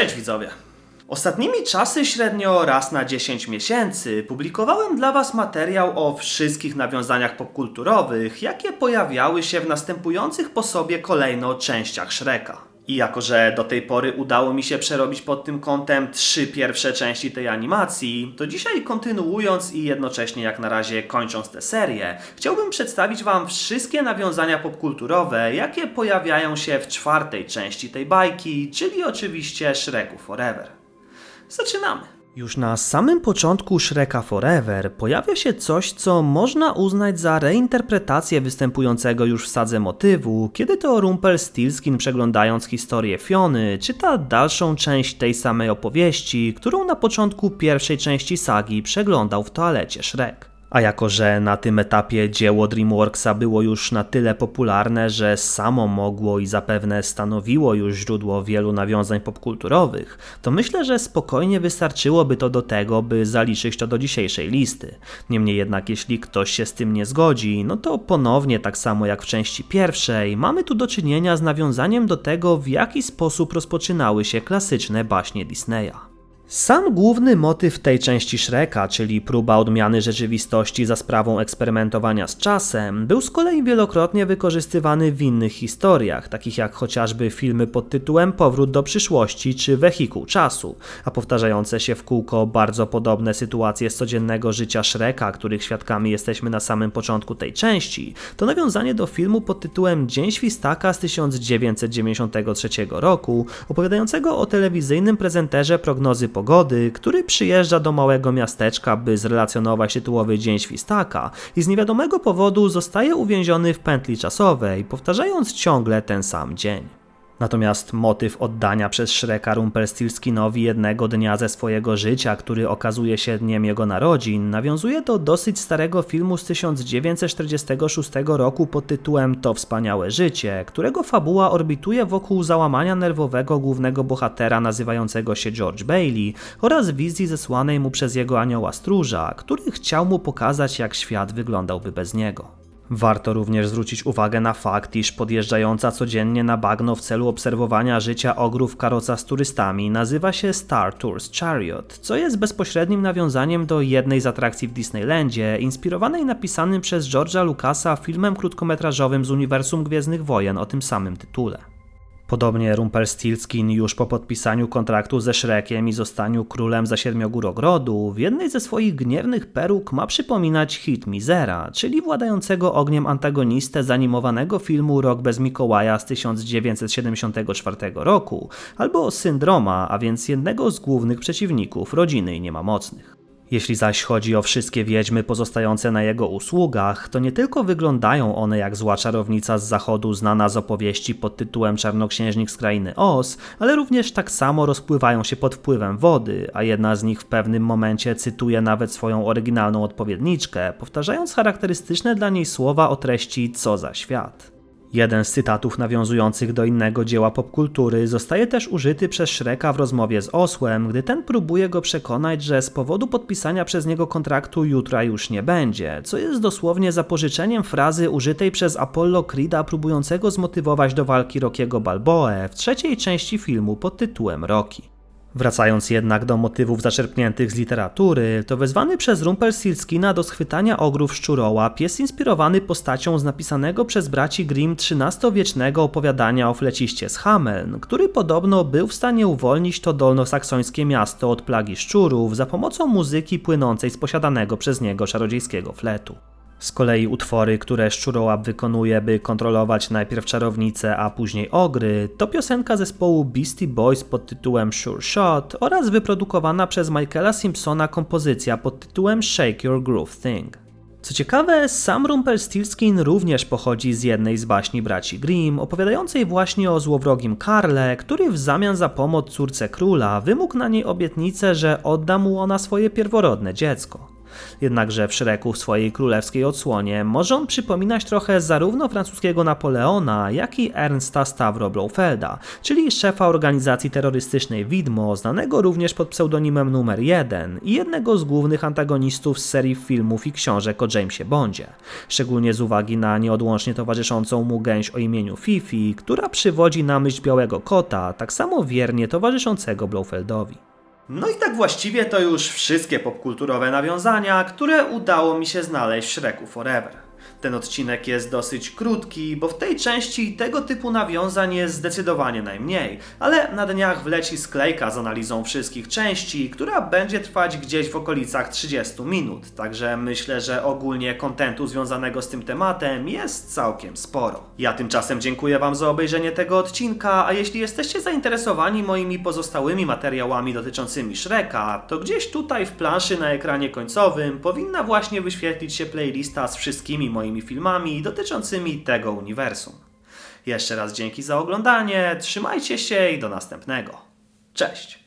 Cześć widzowie! Ostatnimi czasy średnio raz na 10 miesięcy publikowałem dla Was materiał o wszystkich nawiązaniach popkulturowych, jakie pojawiały się w następujących po sobie kolejno częściach Shreka. I jako, że do tej pory udało mi się przerobić pod tym kątem trzy pierwsze części tej animacji, to dzisiaj kontynuując i jednocześnie jak na razie kończąc tę serię, chciałbym przedstawić Wam wszystkie nawiązania popkulturowe, jakie pojawiają się w czwartej części tej bajki, czyli oczywiście Shreku Forever. Zaczynamy. Już na samym początku Shreka Forever pojawia się coś, co można uznać za reinterpretację występującego już w sadze motywu, kiedy to Rumpelstiltskin przeglądając historię Fiony czyta dalszą część tej samej opowieści, którą na początku pierwszej części sagi przeglądał w toalecie Shrek. A jako, że na tym etapie dzieło DreamWorksa było już na tyle popularne, że samo mogło i zapewne stanowiło już źródło wielu nawiązań popkulturowych, to myślę, że spokojnie wystarczyłoby to do tego, by zaliczyć to do dzisiejszej listy. Niemniej jednak, jeśli ktoś się z tym nie zgodzi, no to ponownie tak samo jak w części pierwszej, mamy tu do czynienia z nawiązaniem do tego, w jaki sposób rozpoczynały się klasyczne baśnie Disneya. Sam główny motyw tej części Shreka, czyli próba odmiany rzeczywistości za sprawą eksperymentowania z czasem, był z kolei wielokrotnie wykorzystywany w innych historiach, takich jak chociażby filmy pod tytułem Powrót do przyszłości czy Wehikuł czasu, a powtarzające się w kółko bardzo podobne sytuacje z codziennego życia Shreka, których świadkami jesteśmy na samym początku tej części, to nawiązanie do filmu pod tytułem Dzień Świstaka z 1993 roku, opowiadającego o telewizyjnym prezenterze prognozy pogody, który przyjeżdża do małego miasteczka, by zrelacjonować tytułowy dzień świstaka i z niewiadomego powodu zostaje uwięziony w pętli czasowej, powtarzając ciągle ten sam dzień. Natomiast motyw oddania przez Shreka Rumpelstiltskinowi jednego dnia ze swojego życia, który okazuje się dniem jego narodzin, nawiązuje do dosyć starego filmu z 1946 roku pod tytułem To wspaniałe życie, którego fabuła orbituje wokół załamania nerwowego głównego bohatera nazywającego się George Bailey oraz wizji zesłanej mu przez jego anioła stróża, który chciał mu pokazać jak świat wyglądałby bez niego. Warto również zwrócić uwagę na fakt, iż podjeżdżająca codziennie na bagno w celu obserwowania życia ogrów karoca z turystami nazywa się Star Tours Chariot, co jest bezpośrednim nawiązaniem do jednej z atrakcji w Disneylandzie, inspirowanej napisanym przez George'a Lucasa filmem krótkometrażowym z uniwersum Gwiezdnych Wojen o tym samym tytule. Podobnie Rumpelstiltskin już po podpisaniu kontraktu ze Shrekiem i zostaniu królem za siedmiogór ogrodu, w jednej ze swoich gniewnych peruk ma przypominać hit Mizera, czyli władającego ogniem antagonistę z animowanego filmu Rok bez Mikołaja z 1974 roku, albo Syndroma, a więc jednego z głównych przeciwników rodziny niemamocnych. Jeśli zaś chodzi o wszystkie wiedźmy pozostające na jego usługach, to nie tylko wyglądają one jak zła czarownica z zachodu znana z opowieści pod tytułem Czarnoksiężnik z krainy Oz, ale również tak samo rozpływają się pod wpływem wody, a jedna z nich w pewnym momencie cytuje nawet swoją oryginalną odpowiedniczkę, powtarzając charakterystyczne dla niej słowa o treści co za świat. Jeden z cytatów nawiązujących do innego dzieła popkultury zostaje też użyty przez Shreka w rozmowie z Osłem, gdy ten próbuje go przekonać, że z powodu podpisania przez niego kontraktu jutra już nie będzie, co jest dosłownie zapożyczeniem frazy użytej przez Apollo Creeda próbującego zmotywować do walki Rockiego Balboe w trzeciej części filmu pod tytułem Rocky. Wracając jednak do motywów zaczerpniętych z literatury, to wezwany przez Rumpelstiltskina do schwytania ogrów szczuroła pies inspirowany postacią z napisanego przez braci Grimm XIII-wiecznego opowiadania o fleciście z Hameln, który podobno był w stanie uwolnić to dolnosaksońskie miasto od plagi szczurów za pomocą muzyki płynącej z posiadanego przez niego czarodziejskiego fletu. Z kolei utwory, które Szczurołap wykonuje, by kontrolować najpierw czarownicę, a później ogry, to piosenka zespołu Beastie Boys pod tytułem Sure Shot oraz wyprodukowana przez Michaela Simpsona kompozycja pod tytułem Shake Your Groove Thing. Co ciekawe, sam Rumpelstiltskin również pochodzi z jednej z baśni braci Grimm, opowiadającej właśnie o złowrogim Karle, który w zamian za pomoc córce króla wymógł na niej obietnicę, że odda mu ona swoje pierworodne dziecko. Jednakże w w swojej królewskiej odsłonie może on przypominać trochę zarówno francuskiego Napoleona, jak i Ernsta Stavro Blofelda, czyli szefa organizacji terrorystycznej Widmo, znanego również pod pseudonimem numer 1 i jednego z głównych antagonistów z serii filmów i książek o Jamesie Bondzie. Szczególnie z uwagi na nieodłącznie towarzyszącą mu gęś o imieniu Fifi, która przywodzi na myśl białego kota, tak samo wiernie towarzyszącego Blofeldowi. No i tak właściwie to już wszystkie popkulturowe nawiązania, które udało mi się znaleźć w Shreku Forever. Ten odcinek jest dosyć krótki, bo w tej części tego typu nawiązań jest zdecydowanie najmniej, ale na dniach wleci sklejka z analizą wszystkich części, która będzie trwać gdzieś w okolicach 30 minut, także myślę, że ogólnie kontentu związanego z tym tematem jest całkiem sporo. Ja tymczasem dziękuję Wam za obejrzenie tego odcinka, a jeśli jesteście zainteresowani moimi pozostałymi materiałami dotyczącymi Shreka, to gdzieś tutaj w planszy na ekranie końcowym powinna właśnie wyświetlić się playlista z wszystkimi moimi filmami dotyczącymi tego uniwersum. Jeszcze raz dzięki za oglądanie, trzymajcie się i do następnego. Cześć!